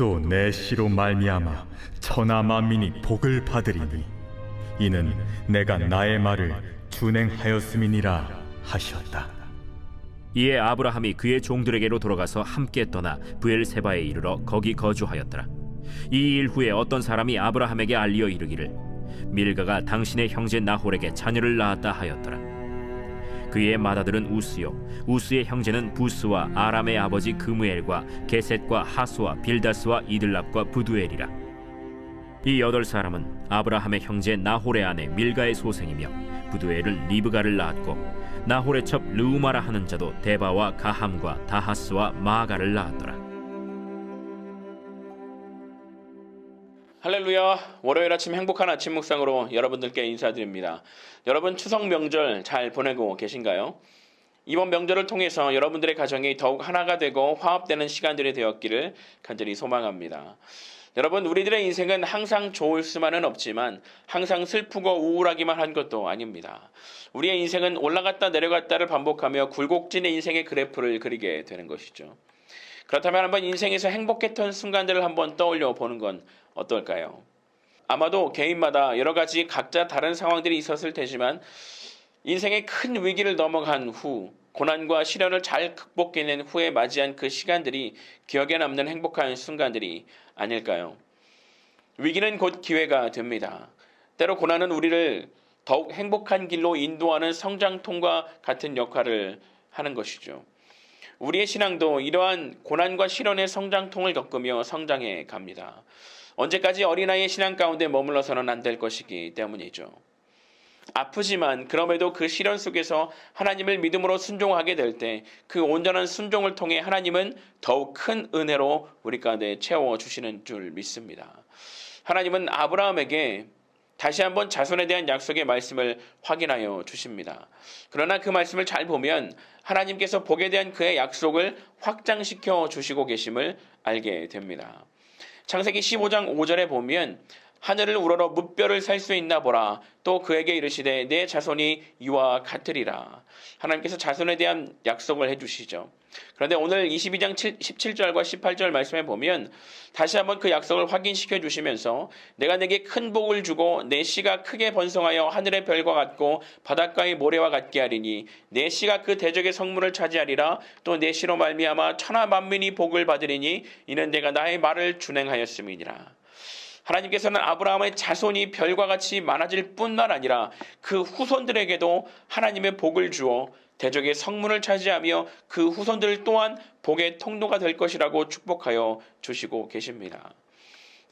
또내 씨로 말미암아 천하 만민이 복을 받으리니 이는 내가 나의 말을 준행하였음이니라 하셨다. 이에 아브라함이 그의 종들에게로 돌아가서 함께 떠나 부엘세바에 이르러 거기 거주하였더라. 이 일 후에 어떤 사람이 아브라함에게 알리어 이르기를 밀가가 당신의 형제 나홀에게 자녀를 낳았다 하였더라. 그의 맏아들은 우스요 우스의 형제는 부스와 아람의 아버지 그무엘과 게셋과 하수와 빌다스와 이들랍과 부두엘이라. 이 여덟 사람은 아브라함의 형제 나홀의 아내 밀가의 소생이며 부두엘은 리브가를 낳았고 나홀의 첩 르우마라 하는 자도 데바와 가함과 다하스와 마가를 낳았더라. 할렐루야. 월요일 아침 행복한 아침 묵상으로 여러분들께 인사드립니다. 여러분 추석 명절 잘 보내고 계신가요? 이번 명절을 통해서 여러분들의 가정이 더욱 하나가 되고 화합되는 시간들이 되었기를 간절히 소망합니다. 여러분, 우리들의 인생은 항상 좋을 수만은 없지만 항상 슬프고 우울하기만 한 것도 아닙니다. 우리의 인생은 올라갔다 내려갔다를 반복하며 굴곡진의 인생의 그래프를 그리게 되는 것이죠. 그렇다면 한번 인생에서 행복했던 순간들을 한번 떠올려 보는 건 어떨까요? 아마도 개인마다 여러 가지 각자 다른 상황들이 있었을 테지만 인생의 큰 위기를 넘어간 후 고난과 시련을 잘 극복해낸 후에 맞이한 그 시간들이 기억에 남는 행복한 순간들이 아닐까요? 위기는 곧 기회가 됩니다. 때로 고난은 우리를 더욱 행복한 길로 인도하는 성장통과 같은 역할을 하는 것이죠. 우리의 신앙도 이러한 고난과 시련의 성장통을 겪으며 성장해 갑니다. 언제까지 어린아이의 신앙 가운데 머물러서는 안 될 것이기 때문이죠. 아프지만 그럼에도 그 시련 속에서 하나님을 믿음으로 순종하게 될 때 그 온전한 순종을 통해 하나님은 더욱 큰 은혜로 우리 가운데 채워 주시는 줄 믿습니다. 하나님은 아브라함에게 다시 한번 자손에 대한 약속의 말씀을 확인하여 주십니다. 그러나 그 말씀을 잘 보면 하나님께서 복에 대한 그의 약속을 확장시켜 주시고 계심을 알게 됩니다. 창세기 15장 5절에 보면 하늘을 우러러 무뼈를 살 수 있나 보라. 또 그에게 이르시되 내 자손이 이와 같으리라. 하나님께서 자손에 대한 약속을 해주시죠. 그런데 오늘 22장 17절과 18절 말씀에 보면 다시 한번 그 약속을 확인시켜 주시면서 내가 내게 큰 복을 주고 내 씨가 크게 번성하여 하늘의 별과 같고 바닷가의 모래와 같게 하리니 내 씨가 그 대적의 성문을 차지하리라 또 내 씨로 말미암아 천하 만민이 복을 받으리니 이는 내가 나의 말을 준행하였음이니라. 하나님께서는 아브라함의 자손이 별과 같이 많아질 뿐만 아니라 그 후손들에게도 하나님의 복을 주어 대적의 성문을 차지하며 그 후손들 또한 복의 통로가 될 것이라고 축복하여 주시고 계십니다.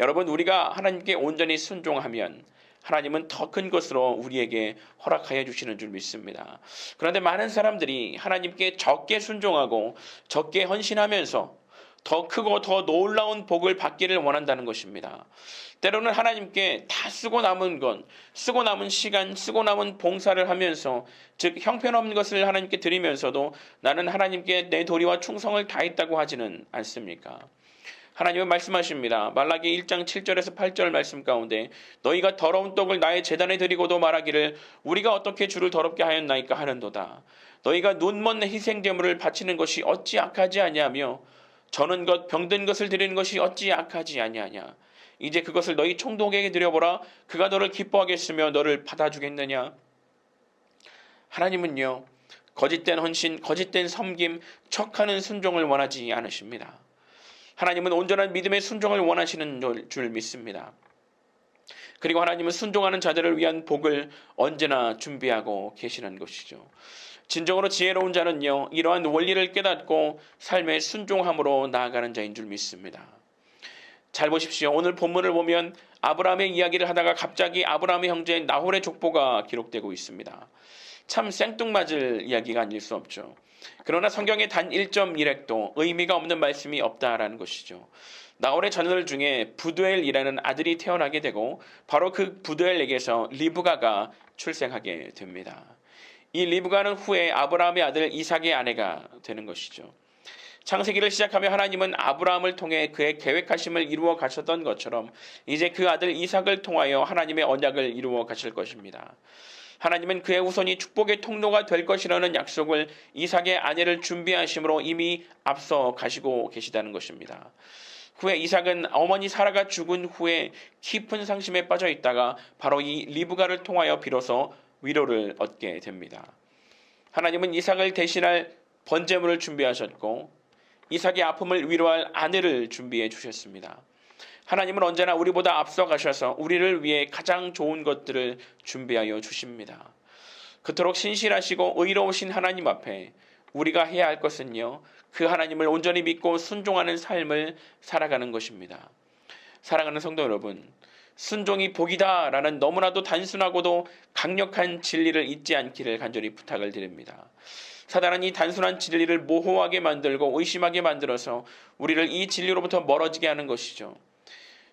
여러분, 우리가 하나님께 온전히 순종하면 하나님은 더 큰 것으로 우리에게 허락하여 주시는 줄 믿습니다. 그런데 많은 사람들이 하나님께 적게 순종하고 적게 헌신하면서 더 크고 더 놀라운 복을 받기를 원한다는 것입니다. 때로는 하나님께 다 쓰고 남은 것, 쓰고 남은 시간, 쓰고 남은 봉사를 하면서 즉 형편없는 것을 하나님께 드리면서도 나는 하나님께 내 도리와 충성을 다했다고 하지는 않습니까? 하나님은 말씀하십니다. 말라기 1장 7절에서 8절 말씀 가운데 너희가 더러운 떡을 나의 재단에 드리고도 말하기를 우리가 어떻게 주를 더럽게 하였나이까 하는도다. 너희가 눈먼 희생 제물을 바치는 것이 어찌 악하지 아니하며 저는 것 병든 것을 드리는 것이 어찌 악하지 아니하냐. 이제 그것을 너희 총독에게 드려보라. 그가 너를 기뻐하겠으며 너를 받아주겠느냐. 하나님은요. 거짓된 헌신, 거짓된 섬김, 척하는 순종을 원하지 않으십니다. 하나님은 온전한 믿음의 순종을 원하시는 줄 믿습니다. 그리고 하나님은 순종하는 자들을 위한 복을 언제나 준비하고 계시는 것이죠. 진정으로 지혜로운 자는요, 이러한 원리를 깨닫고 삶의 순종함으로 나아가는 자인 줄 믿습니다. 잘 보십시오. 오늘 본문을 보면 아브라함의 이야기를 하다가 갑자기 아브라함의 형제 나홀의 족보가 기록되고 있습니다. 참 생뚱맞을 이야기가 아닐 수 없죠. 그러나 성경에 단 1.1핵도 의미가 없는 말씀이 없다라는 것이죠. 나홀의 자녀들 중에 부두엘이라는 아들이 태어나게 되고 바로 그 부두엘에게서 리브가가 출생하게 됩니다. 이 리브가는 후에 아브라함의 아들 이삭의 아내가 되는 것이죠. 창세기를 시작하며 하나님은 아브라함을 통해 그의 계획하심을 이루어 가셨던 것처럼 이제 그 아들 이삭을 통하여 하나님의 언약을 이루어 가실 것입니다. 하나님은 그의 후손이 축복의 통로가 될 것이라는 약속을 이삭의 아내를 준비하심으로 이미 앞서 가시고 계시다는 것입니다. 후에 이삭은 어머니 사라가 죽은 후에 깊은 상심에 빠져 있다가 바로 이 리브가를 통하여 비로소 위로를 얻게 됩니다. 하나님은 이삭을 대신할 번제물을 준비하셨고 이삭의 아픔을 위로할 아내를 준비해 주셨습니다. 하나님은 언제나 우리보다 앞서 가셔서 우리를 위해 가장 좋은 것들을 준비하여 주십니다. 그토록 신실하시고 의로우신 하나님 앞에 우리가 해야 할 것은요, 그 하나님을 온전히 믿고 순종하는 삶을 살아가는 것입니다. 사랑하는 성도 여러분, 순종이 복이다라는 너무나도 단순하고도 강력한 진리를 잊지 않기를 간절히 부탁을 드립니다. 사단은 이 단순한 진리를 모호하게 만들고 의심하게 만들어서 우리를 이 진리로부터 멀어지게 하는 것이죠.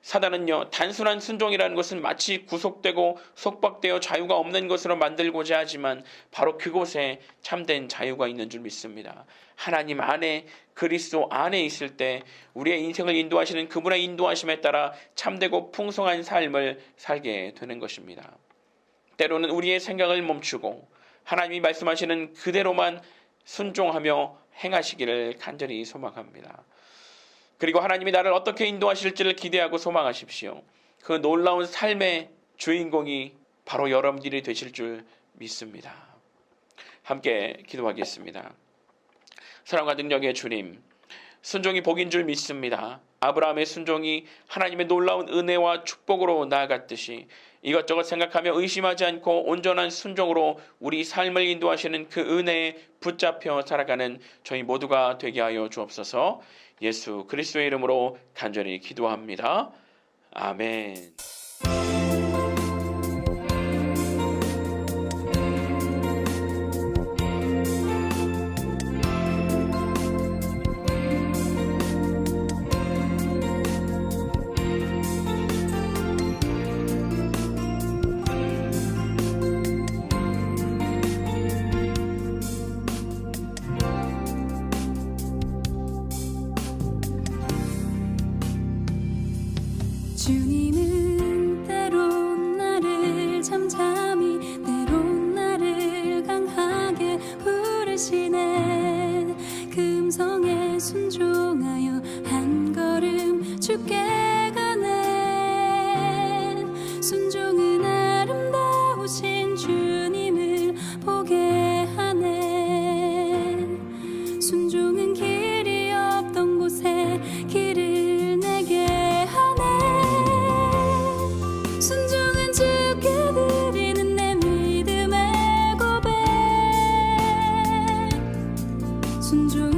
사단은요, 단순한 순종이라는 것은 마치 구속되고 속박되어 자유가 없는 것으로 만들고자 하지만 바로 그곳에 참된 자유가 있는 줄 믿습니다. 하나님 안에 그리스도 안에 있을 때 우리의 인생을 인도하시는 그분의 인도하심에 따라 참되고 풍성한 삶을 살게 되는 것입니다. 때로는 우리의 생각을 멈추고 하나님이 말씀하시는 그대로만 순종하며 행하시기를 간절히 소망합니다. 그리고 하나님이 나를 어떻게 인도하실지를 기대하고 소망하십시오. 그 놀라운 삶의 주인공이 바로 여러분들이 되실 줄 믿습니다. 함께 기도하겠습니다. 사랑과 능력의 주님, 순종이 복인 줄 믿습니다. 아브라함의 순종이 하나님의 놀라운 은혜와 축복으로 나아갔듯이 이것저것 생각하며 의심하지 않고 온전한 순종으로 우리 삶을 인도하시는 그 은혜에 붙잡혀 살아가는 저희 모두가 되게 하여 주옵소서 예수 그리스도의 이름으로 간절히 기도합니다. 아멘. 주님 青春。